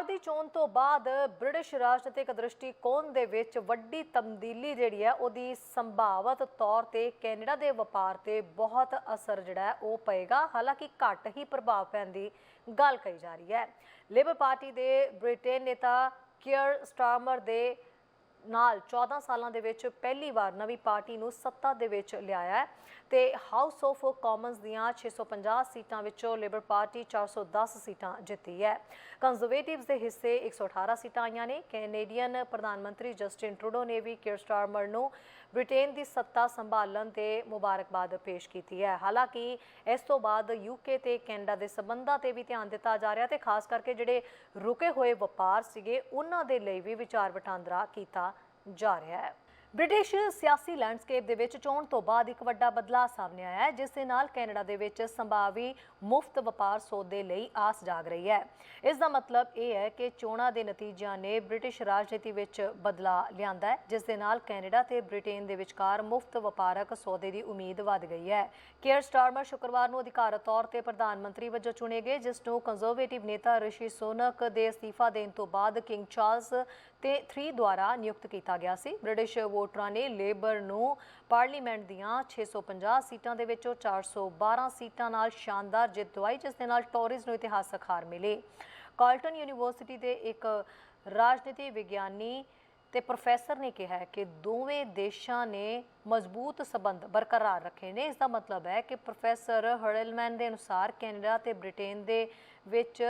ਵਪਾਰ ਦੀ ਚੋਣ ਤੋਂ ਬਾਅਦ ਬ੍ਰਿਟਿਸ਼ ਰਾਜਨੀਤਿਕ ਦ੍ਰਿਸ਼ਟੀਕੋਣ ਦੇ ਵਿੱਚ ਵੱਡੀ ਤਬਦੀਲੀ ਜਿਹੜੀ ਹੈ, ਉਹਦੀ ਸੰਭਾਵਤ ਤੌਰ ਤੇ ਕੈਨੇਡਾ ਦੇ ਵਪਾਰ ਤੇ ਬਹੁਤ ਅਸਰ ਜਿਹੜਾ ਉਹ ਪਏਗਾ। ਹਾਲਾਂਕਿ ਘੱਟ ਹੀ ਪ੍ਰਭਾਵ ਪੈਣ ਦੀ ਗੱਲ ਕਹੀ ਜਾ ਰਹੀ ਹੈ। ਲੇਬਰ ਪਾਰਟੀ ਦੇ ਬ੍ਰਿਟੇਨ ਨੇਤਾ ਕੀਅਰ ਸਟਾਰਮਰ ਦੇ ਨਾਲ 14 ਸਾਲਾਂ ਦੇ ਵਿੱਚ ਪਹਿਲੀ ਵਾਰ ਨਵੀਂ ਪਾਰਟੀ ਨੂੰ ਸੱਤਾ ਦੇ ਵਿੱਚ ਲਿਆਇਆ ਹੈ ਤੇ ਹਾਊਸ ਆਫ ਕਾਮਨਸ ਦੀਆਂ 650 ਸੀਟਾਂ ਵਿੱਚੋਂ ਲਿਬਰ ਪਾਰਟੀ 410 ਸੀਟਾਂ ਜਿੱਤੀ ਹੈ। ਕੰਜ਼ਰਵੇਟਿਵਸ ਦੇ ਹਿੱਸੇ 118 ਸੀਟਾਂ ਆਈਆਂ ਨੇ। ਕੈਨੇਡੀਅਨ ਪ੍ਰਧਾਨ ਮੰਤਰੀ ਜਸਟਿਨ ਟਰੂਡੋ ਨੇ ਵੀ ਕੀਅਰ ਸਟਾਰਮਰ ਨੂੰ ਬ੍ਰਿਟੇਨ ਦੀ ਸੱਤਾ ਸੰਭਾਲਣ ਤੇ ਮੁਬਾਰਕਬਾਦ ਪੇਸ਼ ਕੀਤੀ ਹੈ। ਹਾਲਾਂਕਿ ਇਸ ਤੋਂ ਬਾਅਦ ਯੂਕੇ ਤੇ ਕੈਨੇਡਾ ਦੇ ਸਬੰਧਾਂ ਤੇ ਵੀ ਧਿਆਨ ਦਿੱਤਾ ਜਾ ਰਿਹਾ ਤੇ ਖਾਸ ਕਰਕੇ ਜਿਹੜੇ ਰੁਕੇ ਹੋਏ ਵਪਾਰ ਸੀਗੇ, ਉਹਨਾਂ ਦੇ ਲਈ ਵੀ ਵਿਚਾਰ ਵਟਾਂਦਰਾ ਕੀਤਾ ਜਾ ਰਿਹਾ ਹੈ। ਬ੍ਰਿਟਿਸ਼ ਸਿਆਸੀ ਲੈਂਡਸਕੇਪ ਦੇ ਵਿੱਚ ਚੋਣ ਤੋਂ ਬਾਅਦ ਇੱਕ ਵੱਡਾ ਬਦਲਾਅ ਸਾਹਮਣੇ ਆਇਆ ਹੈ, ਜਿਸ ਦੇ ਨਾਲ ਕੈਨੇਡਾ ਦੇ ਵਿੱਚ ਸੰਭਾਵੀ ਮੁਫਤ ਵਪਾਰ ਸੌਦੇ ਲਈ ਆਸ ਜਾਗ ਰਹੀ ਹੈ। ਇਸ ਦਾ ਮਤਲਬ ਇਹ ਹੈ ਕਿ ਚੋਣਾਂ ਦੇ ਨਤੀਜਿਆਂ ਨੇ ਬ੍ਰਿਟਿਸ਼ ਰਾਜਨੀਤੀ ਵਿੱਚ ਬਦਲਾਅ ਲਿਆਂਦਾ ਹੈ, ਜਿਸ ਦੇ ਨਾਲ ਕੈਨੇਡਾ ਤੇ ਬ੍ਰਿਟੇਨ ਦੇ ਵਿਚਕਾਰ ਮੁਫਤ ਵਪਾਰਕ ਸੌਦੇ ਦੀ ਉਮੀਦ ਵਧ ਗਈ ਹੈ। ਕੇਅਰ ਸਟਾਰਮਰ ਸ਼ੁੱਕਰਵਾਰ ਨੂੰ ਅਧਿਕਾਰਤ ਤੌਰ ਤੇ ਪ੍ਰਧਾਨ ਮੰਤਰੀ ਵਜੋਂ ਚੁਣੇ ਗਏ, ਜਿਸ ਨੂੰ ਕੰਜ਼ਰਵੇਟਿਵ ਨੇਤਾ ਰਿਸ਼ੀ ਸੋਨਕ ਦੇ ਅਸਤੀਫਾ ਦੇਣ ਤੋਂ ਬਾਅਦ ਕਿੰਗ ਚਾਰਲਸ ਤੇ 3 ਦੁਆਰਾ ਨਿਯੁਕਤ ਕੀਤਾ ਗਿਆ ਸੀ। ਬ੍ਰਿਟਿਸ਼ ਵੋਟਰਾਂ ਨੇ ਲੇਬਰ ਨੂੰ ਪਾਰਲੀਮੈਂਟ ਦੀਆਂ 650 ਸੀਟਾਂ ਦੇ ਵਿੱਚੋਂ 412 ਸੀਟਾਂ ਨਾਲ ਸ਼ਾਨਦਾਰ ਜਿੱਤ ਦਵਾਈ, ਜਿਸ ਦੇ ਨਾਲ ਟੋਰੀਜ਼ ਨੂੰ ਇਤਿਹਾਸਕ ਹਾਰ ਮਿਲੇ। ਕਾਲਟਨ ਯੂਨੀਵਰਸਿਟੀ ਦੇ ਇੱਕ ਰਾਜਨੀਤੀ ਵਿਗਿਆਨੀ ਤੇ ਪ੍ਰੋਫੈਸਰ ਨੇ ਕਿਹਾ ਹੈ ਕਿ ਦੋਵੇਂ ਦੇਸ਼ਾਂ ਨੇ ਮਜ਼ਬੂਤ ਸਬੰਧ ਬਰਕਰਾਰ ਰੱਖੇ ਨੇ। ਇਸ ਦਾ ਮਤਲਬ ਹੈ ਕਿ ਪ੍ਰੋਫੈਸਰ ਹਰਲਮੈਨ ਦੇ ਅਨੁਸਾਰ ਕੈਨੇਡਾ ਤੇ ਬ੍ਰਿਟੇਨ ਦੇ ਵਿੱਚ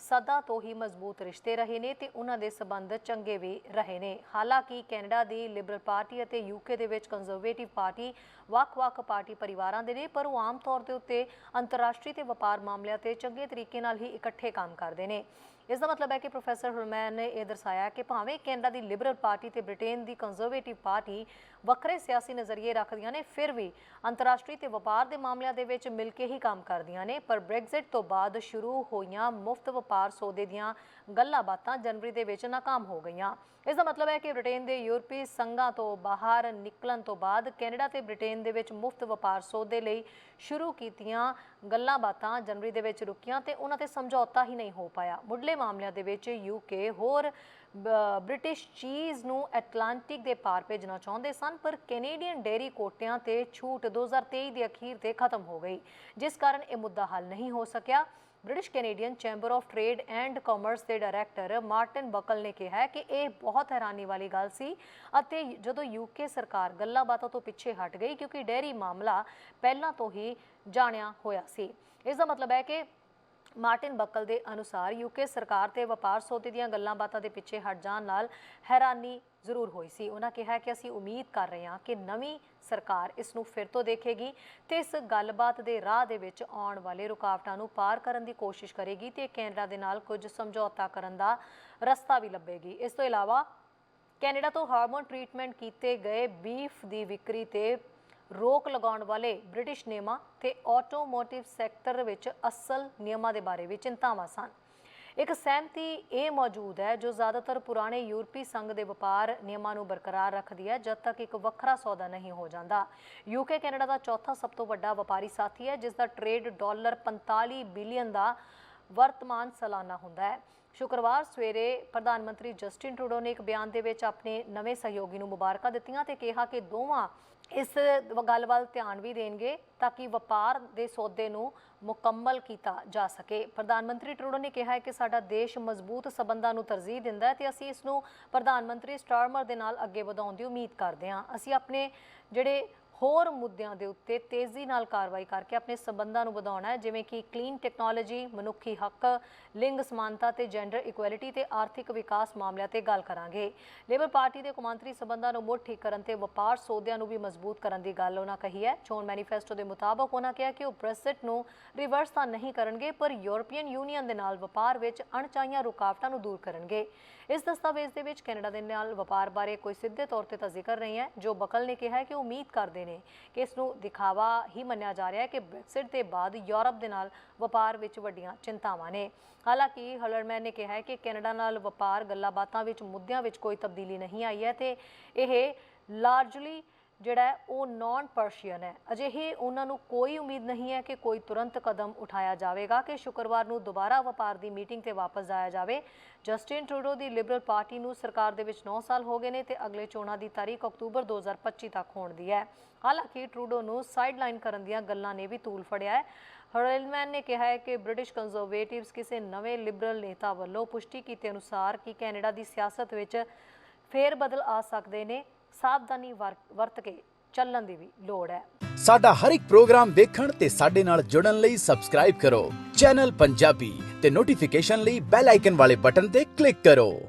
ਸਦਾ ਤੋਂ ਹੀ ਮਜ਼ਬੂਤ ਰਿਸ਼ਤੇ ਰਹੇ ਨੇ ਤੇ ਉਹਨਾਂ ਦੇ ਸਬੰਧ ਚੰਗੇ ਵੀ ਰਹੇ ਨੇ। ਹਾਲਾਂਕਿ ਕੈਨੇਡਾ ਦੀ ਲਿਬਰਲ ਪਾਰਟੀ ਅਤੇ ਯੂਕੇ ਦੇ ਵਿੱਚ ਕੰਜ਼ਰਵੇਟਿਵ ਪਾਰਟੀ ਵੱਖ-ਵੱਖ ਪਾਰਟੀ ਪਰਿਵਾਰਾਂ ਦੇ ਨੇ, ਪਰ ਉਹ ਆਮ ਤੌਰ ਦੇ ਉੱਤੇ ਅੰਤਰਰਾਸ਼ਟਰੀ ਤੇ ਵਪਾਰ ਮਾਮਲਿਆਂ ਤੇ ਚੰਗੇ ਤਰੀਕੇ ਨਾਲ ਹੀ ਇਕੱਠੇ ਕੰਮ ਕਰਦੇ ਨੇ। ਇਸ ਦਾ ਮਤਲਬ ਹੈ ਕਿ ਪ੍ਰੋਫੈਸਰ ਹੁਰਮੈਨ ਨੇ ਇਹ ਦਰਸਾਇਆ ਕਿ ਭਾਵੇਂ ਕੈਨੇਡਾ ਦੀ ਲਿਬਰਲ ਪਾਰਟੀ ਤੇ ਬ੍ਰਿਟੇਨ ਦੀ ਕੰਜ਼ਰਵੇਟਿਵ ਪਾਰਟੀ ਵੱਖਰੇ ਸਿਆਸੀ ਨਜ਼ਰੀਏ ਰੱਖਦੀਆਂ ਨੇ, ਫਿਰ ਵੀ ਅੰਤਰਰਾਸ਼ਟਰੀ ਤੇ ਵਪਾਰ ਦੇ ਮਾਮਲਿਆਂ ਦੇ ਵਿੱਚ ਮਿਲ ਕੇ ਹੀ ਕੰਮ ਕਰਦੀਆਂ ਨੇ। ਪਰ ਬ੍ਰੈਗਜ਼ਿਟ ਤੋਂ ਬਾਅਦ ਸ਼ੁਰੂ ਹੋਈਆਂ ਮੁਫਤ ਵਪਾਰ ਸੌਦੇ ਦੀਆਂ ਗੱਲਾਂ ਬਾਤਾਂ ਜਨਵਰੀ ਦੇ ਵਿੱਚ ਨਾਕਾਮ ਹੋ ਗਈਆਂ। ਇਸ ਦਾ ਮਤਲਬ ਹੈ ਕਿ ਬ੍ਰਿਟੇਨ ਦੇ ਯੂਰਪੀ ਸੰਘਾਂ ਤੋਂ ਬਾਹਰ ਨਿਕਲਣ ਤੋਂ ਬਾਅਦ ਕੈਨੇਡਾ ਤੇ ਬ੍ਰਿਟੇਨ ਦੇ ਵਿੱਚ ਮੁਫਤ ਵਪਾਰ ਸੌਦੇ ਲਈ ਸ਼ੁਰੂ ਕੀਤੀਆਂ ਗੱਲਾਂ ਬਾਤਾਂ ਜਨਵਰੀ ਦੇ ਵਿੱਚ ਰੁਕੀਆਂ ਤੇ ਉਹਨਾਂ ਤੇ ਸਮਝੌਤਾ ਹੀ ਨਹੀਂ ਹੋ ਪਾਇਆ। ਮੁੱਢਲੇ ਮਾਮਲਿਆਂ ਦੇ ਵਿੱਚ ਯੂਕੇ ਹੋਰ ਬ੍ਰਿਟਿਸ਼ ਚੀਜ਼ ਨੂੰ ਐਟਲਾਂਟਿਕ ਦੇ ਪਾਰ ਭੇਜਣਾ ਚਾਹੁੰਦੇ ਸਨ, ਪਰ ਕੈਨੇਡੀਅਨ ਡੇਰੀ ਕੋਟਿਆਂ ਤੇ ਛੂਟ 2023 ਦੇ ਅਖੀਰ ਤੇ ਖਤਮ ਹੋ ਗਈ, ਜਿਸ ਕਾਰਨ ਇਹ ਮੁੱਦਾ ਹੱਲ ਨਹੀਂ ਹੋ ਸਕਿਆ। British Canadian chamber of trade and commerce ਦੇ ਡਾਇਰੈਕਟਰ ਮਾਰਟਿਨ ਬਕਲ ਨੇ ਕਿਹਾ ਕਿ ਇਹ ਬਹੁਤ ਹੈਰਾਨੀ ਵਾਲੀ ਗੱਲ ਸੀ ਅਤੇ ਜਦੋਂ ਯੂਕੇ ਸਰਕਾਰ ਗੱਲਾਂ ਬਾਤਾਂ ਤੋਂ ਪਿੱਛੇ ਹਟ ਗਈ, ਕਿਉਂਕਿ ਡੇਅਰੀ ਮਾਮਲਾ ਪਹਿਲਾਂ ਤੋਂ ਹੀ ਜਾਣਿਆ ਹੋਇਆ ਸੀ। ਇਸ ਦਾ ਮਤਲਬ ਹੈ ਕਿ ਮਾਰਟਿਨ ਬਕਲ ਦੇ ਅਨੁਸਾਰ ਯੂਕੇ ਸਰਕਾਰ ਤੇ ਵਪਾਰ ਸੌਦੇ ਦੀਆਂ ਗੱਲਾਂ ਬਾਤਾਂ ਦੇ ਪਿੱਛੇ ਹਟ ਜਾਣ ਨਾਲ ਹੈਰਾਨੀ ਜ਼ਰੂਰ ਹੋਈ ਸੀ। ਉਹਨਾਂ ਕਿਹਾ ਕਿ ਅਸੀਂ ਉਮੀਦ ਕਰ ਰਹੇ ਹਾਂ ਕਿ ਨਵੀਂ ਸਰਕਾਰ ਇਸ ਨੂੰ ਫਿਰ ਤੋਂ ਦੇਖੇਗੀ ਤੇ ਇਸ ਗੱਲਬਾਤ ਦੇ ਰਾਹ ਦੇ ਵਿੱਚ ਆਉਣ ਵਾਲੇ ਰੁਕਾਵਟਾਂ ਨੂੰ ਪਾਰ ਕਰਨ ਦੀ ਕੋਸ਼ਿਸ਼ ਕਰੇਗੀ ਤੇ ਕੈਨੇਡਾ ਦੇ ਨਾਲ ਕੁਝ ਸਮਝੌਤਾ ਕਰਨ ਦਾ ਰਸਤਾ ਵੀ ਲੱਭੇਗੀ। ਇਸ ਤੋਂ ਇਲਾਵਾ ਕੈਨੇਡਾ ਤੋਂ ਹਾਰਮੋਨ ਟ੍ਰੀਟਮੈਂਟ ਕੀਤੇ ਗਏ ਬੀਫ ਦੀ ਵਿਕਰੀ ਤੇ ਰੋਕ ਲਗਾਉਣ ਵਾਲੇ ਬ੍ਰਿਟਿਸ਼ ਨਿਯਮਾਂ ਤੇ ਆਟੋਮੋਟਿਵ ਸੈਕਟਰ ਵਿੱਚ ਅਸਲ ਨਿਯਮਾਂ ਦੇ ਬਾਰੇ ਵੀ ਚਿੰਤਾਵਾਂ ਸਨ। ਇੱਕ ਸਹਿਮਤੀ ਇਹ ਮੌਜੂਦ ਹੈ ਜੋ ਜ਼ਿਆਦਾਤਰ ਪੁਰਾਣੇ ਯੂਰਪੀ ਸੰਘ ਦੇ ਵਪਾਰ ਨਿਯਮਾਂ ਨੂੰ ਬਰਕਰਾਰ ਰੱਖਦੀ ਹੈ, ਜਦ ਤੱਕ ਇੱਕ ਵੱਖਰਾ ਸੌਦਾ ਨਹੀਂ ਹੋ ਜਾਂਦਾ। ਯੂਕੇ, ਕੈਨੇਡਾ ਦਾ ਚੌਥਾ ਸਭ ਤੋਂ ਵੱਡਾ ਵਪਾਰੀ ਸਾਥੀ ਹੈ ਜਿਸ ਦਾ ਟ੍ਰੇਡ ਡਾਲਰ 45 ਬਿਲੀਅਨ ਦਾ ਵਰਤਮਾਨ ਸਾਲਾਨਾ ਹੁੰਦਾ ਹੈ। ਸ਼ੁੱਕਰਵਾਰ ਸਵੇਰੇ ਪ੍ਰਧਾਨ ਮੰਤਰੀ ਜਸਟਿਨ ਟਰੂਡੋ ਨੇ ਇੱਕ ਬਿਆਨ ਦੇ ਵਿੱਚ ਆਪਣੇ ਨਵੇਂ ਸਹਿਯੋਗੀ ਨੂੰ ਮੁਬਾਰਕਾਂ ਦਿੱਤੀਆਂ ਤੇ ਕਿਹਾ ਕਿ ਦੋਵਾਂ ਇਸ ਗੱਲ ਵੱਲ ਧਿਆਨ ਵੀ ਦੇਣਗੇ ਤਾਂ ਕਿ ਵਪਾਰ ਦੇ ਸੌਦੇ ਨੂੰ ਮੁਕੰਮਲ ਕੀਤਾ ਜਾ ਸਕੇ। ਪ੍ਰਧਾਨ ਮੰਤਰੀ ਟਰੂਡੋ ਨੇ ਕਿਹਾ ਹੈ ਕਿ ਸਾਡਾ ਦੇਸ਼ ਮਜ਼ਬੂਤ ਸਬੰਧਾਂ ਨੂੰ ਤਰਜੀਹ ਦਿੰਦਾ ਹੈ ਤੇ ਅਸੀਂ ਇਸ ਨੂੰ ਪ੍ਰਧਾਨ ਮੰਤਰੀ ਸਟਾਰਮਰ ਦੇ ਨਾਲ ਅੱਗੇ ਵਧਾਉਣ ਦੀ ਉਮੀਦ ਕਰਦੇ ਹਾਂ। ਅਸੀਂ ਆਪਣੇ ਜਿਹੜੇ ਹੋਰ ਮੁੱਦਿਆਂ ਦੇ ਉੱਤੇ ਤੇਜ਼ੀ ਨਾਲ ਕਾਰਵਾਈ ਕਰਕੇ ਆਪਣੇ ਸਬੰਧਾਂ ਨੂੰ ਵਧਾਉਣਾ ਹੈ, ਜਿਵੇਂ ਕਿ ਕਲੀਨ ਟੈਕਨੋਲੋਜੀ, ਮਨੁੱਖੀ ਹੱਕ, ਲਿੰਗ ਸਮਾਨਤਾ ਤੇ ਜੈਂਡਰ ਇਕੁਐਲਿਟੀ ਤੇ ਆਰਥਿਕ ਵਿਕਾਸ ਮਾਮਲਿਆਂ ਤੇ ਗੱਲ ਕਰਾਂਗੇ। ਲੇਬਰ ਪਾਰਟੀ ਦੇ ਕੌਮਾਂਤਰੀ ਸਬੰਧਾਂ ਨੂੰ ਮੁੜ ਠੀਕ ਕਰਨ ਤੇ ਵਪਾਰ ਸੌਦਿਆਂ ਨੂੰ ਵੀ ਮਜ਼ਬੂਤ ਕਰਨ ਦੀ ਗੱਲ ਉਹਨਾਂ ਕਹੀ ਹੈ। ਚੋਣ ਮੈਨੀਫੈਸਟੋ ਦੇ ਮੁਤਾਬਕ ਉਹਨਾਂ ਕਿਹਾ ਕਿ ਉਹ ਬ੍ਰੈਕਸਿਟ ਨੂੰ ਰਿਵਰਸ ਤਾਂ ਨਹੀਂ ਕਰਨਗੇ, ਪਰ ਯੂਰਪੀਅਨ ਯੂਨੀਅਨ ਦੇ ਨਾਲ ਵਪਾਰ ਵਿੱਚ ਅਣਚਾਹੀਆਂ ਰੁਕਾਵਟਾਂ ਨੂੰ ਦੂਰ ਕਰਨਗੇ। ਇਸ ਦਸਤਾਵੇਜ਼ ਦੇ ਵਿੱਚ ਕੈਨੇਡਾ ਦੇ ਨਾਲ ਵਪਾਰ ਬਾਰੇ ਕੋਈ ਸਿੱਧੇ ਤੌਰ ਤੇ ਤਾਂ ਜ਼ਿਕਰ ਨਹੀਂ ਹੈ। ਜੋ ਬਕਲ ਨੇ ਕਿਹਾ ਕਿ ਉਹ ਉਮੀਦ ਕਰਦੇ ਨੇ। ਕਿ ਇਸ ਨੂੰ ਦਿਖਾਵਾ ਹੀ ਮੰਨਿਆ ਜਾ ਰਿਹਾ ਹੈ ਕਿ ਬ੍ਰੈਕਸਿਟ ਦੇ ਬਾਅਦ ਯੂਰਪ ਦੇ ਨਾਲ ਵਪਾਰ ਵਿੱਚ ਵੱਡੀਆਂ ਚਿੰਤਾਵਾਂ ਨੇ। ਹਾਲਾਂਕਿ ਹਲਰਮੈਨ ਨੇ ਕਿਹਾ ਹੈ ਕਿ ਕੈਨੇਡਾ ਨਾਲ ਵਪਾਰ ਗੱਲਾਂ ਬਾਤਾਂ ਵਿੱਚ ਮੁੱਦਿਆਂ ਵਿੱਚ ਕੋਈ ਤਬਦੀਲੀ ਨਹੀਂ ਆਈ ਹੈ ਤੇ ਇਹ ਲਾਰਜਲੀ ਜਿਹੜਾ ਉਹ ਨਾਨ ਪਰਸ਼ੀਅਨ ਹੈ। ਅਜਿਹੇ ਉਹਨਾਂ ਨੂੰ ਕੋਈ ਉਮੀਦ ਨਹੀਂ ਹੈ ਕਿ ਕੋਈ ਤੁਰੰਤ ਕਦਮ ਉਠਾਇਆ ਜਾਵੇਗਾ ਕਿ ਸ਼ੁੱਕਰਵਾਰ ਨੂੰ ਦੁਬਾਰਾ ਵਪਾਰ ਦੀ ਮੀਟਿੰਗ ਤੇ ਵਾਪਸ ਜਾਇਆ ਜਾਵੇ। ਜਸਟਿਨ ਟਰੂਡੋ ਦੀ ਲਿਬਰਲ ਪਾਰਟੀ ਨੂੰ ਸਰਕਾਰ ਦੇ ਵਿੱਚ 9 ਸਾਲ ਹੋ ਗਏ ਨੇ ਤੇ ਅਗਲੇ ਚੋਣਾਂ ਦੀ ਤਾਰੀਖ ਅਕਤੂਬਰ 2025 ਤੱਕ ਹੋਣ ਦੀ ਹੈ। ਹਾਲਾਂਕਿ ਟਰੂਡੋ ਨੂੰ ਸਾਈਡਲਾਈਨ ਕਰਨ ਦੀਆਂ ਗੱਲਾਂ ਨੇ ਵੀ ਤੂਲ ਫੜਿਆ ਹੈ। ਹਰਲਮੈਨ ਨੇ ਕਿਹਾ ਹੈ ਕਿ ਬ੍ਰਿਟਿਸ਼ ਕੰਜ਼ਰਵੇਟਿਵਸ ਕਿਸੇ ਨਵੇਂ ਲਿਬਰਲ ਨੇਤਾ ਵੱਲੋਂ ਪੁਸ਼ਟੀ ਕੀਤੇ ਅਨੁਸਾਰ ਕਿ ਕੈਨੇਡਾ ਦੀ ਸਿਆਸਤ ਵਿੱਚ ਫੇਰ ਬਦਲ ਆ ਸਕਦੇ ਨੇ। ਸਾਵਧਾਨੀ ਵਰ- ਵਰਤ ਕੇ ਚੱਲਣ ਦੀ ਵੀ ਲੋੜ ਹੈ। ਸਾਡਾ ਹਰ ਇੱਕ ਪ੍ਰੋਗਰਾਮ ਦੇਖਣ ਤੇ ਸਾਡੇ ਨਾਲ ਜੁੜਨ ਲਈ ਸਬਸਕ੍ਰਾਈਬ ਕਰੋ। ਚੈਨਲ ਪੰਜਾਬੀ ਤੇ ਨੋਟੀਫਿਕੇਸ਼ਨ ਲਈ ਬੈਲ ਆਈਕਨ ਵਾਲੇ ਬਟਨ ਤੇ ਕਲਿੱਕ ਕਰੋ।